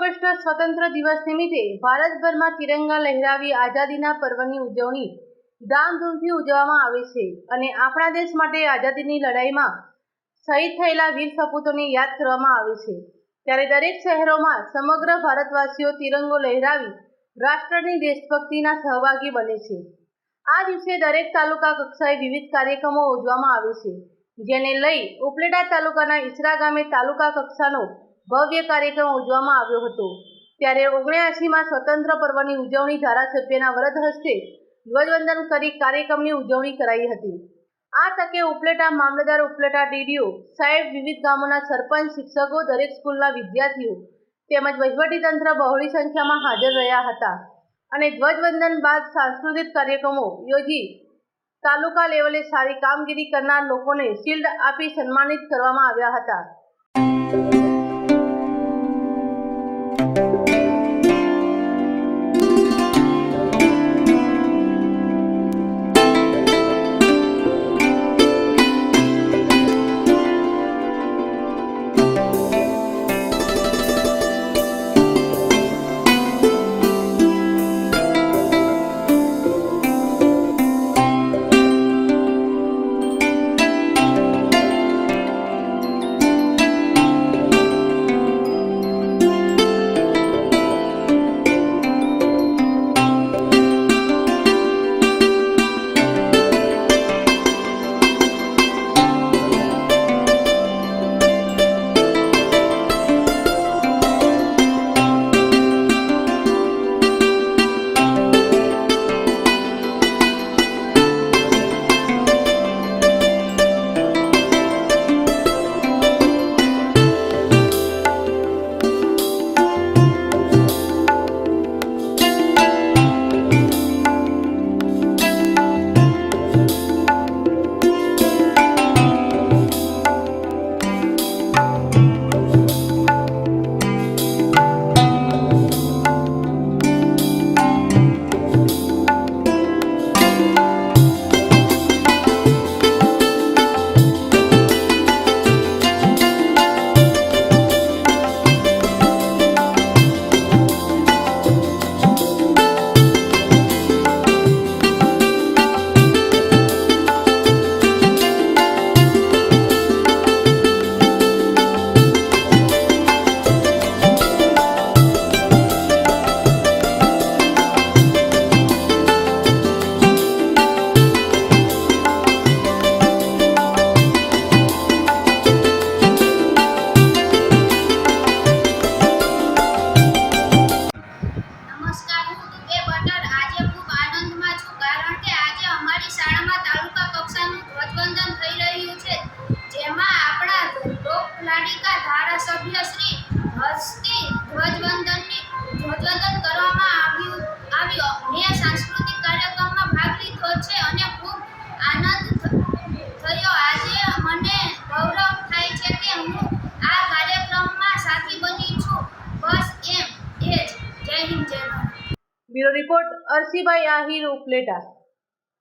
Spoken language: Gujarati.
વર્ષના સ્વતંત્ર દિવસ નિમિત્તે ભારતભરમાં તિરંગા લહેરાવી આઝાદીના પર્વની ઉજવણી ધામધૂમથી ઉજવવામાં આવે છે અને આપણા દેશ માટે આઝાદીની લડાઈમાં શહીદ થયેલા વીર સપૂતોને યાદ કરવામાં આવે છે. ત્યારે દરેક શહેરોમાં સમગ્ર ભારતવાસીઓ તિરંગો લહેરાવી રાષ્ટ્રની દેશભક્તિના સહભાગી બને છે. આ દિવસે દરેક તાલુકા કક્ષાએ વિવિધ કાર્યક્રમો યોજવામાં આવે છે, જેને લઈ ઉપલેટા તાલુકાના ઈસરા ગામે તાલુકા કક્ષાનો ભવ્ય કાર્યક્રમ ઉજવવામાં આવ્યો હતો. ત્યારે ઓગણ્યાસીમાં સ્વતંત્ર પર્વની ઉજવણી ધારાસભ્યના વરદ હસ્તે ધ્વજવંદન કરી કાર્યક્રમની ઉજવણી કરાઈ હતી. આ તકે ઉપલેટા મામલતદાર ઉપલેટા ડીડીઓ સાહેબ વિવિધ ગામોના સરપંચ, શિક્ષકો, દરેક સ્કૂલના વિદ્યાર્થીઓ તેમજ વહીવટીતંત્ર બહોળી સંખ્યામાં હાજર રહ્યા હતા અને ધ્વજવંદન બાદ સાંસ્કૃતિક કાર્યક્રમો યોજી તાલુકા લેવલે સારી કામગીરી કરનાર લોકોને શિલ્ડ આપી સન્માનિત કરવામાં આવ્યા હતા. Bureau report Arsibhai Ahir Upleta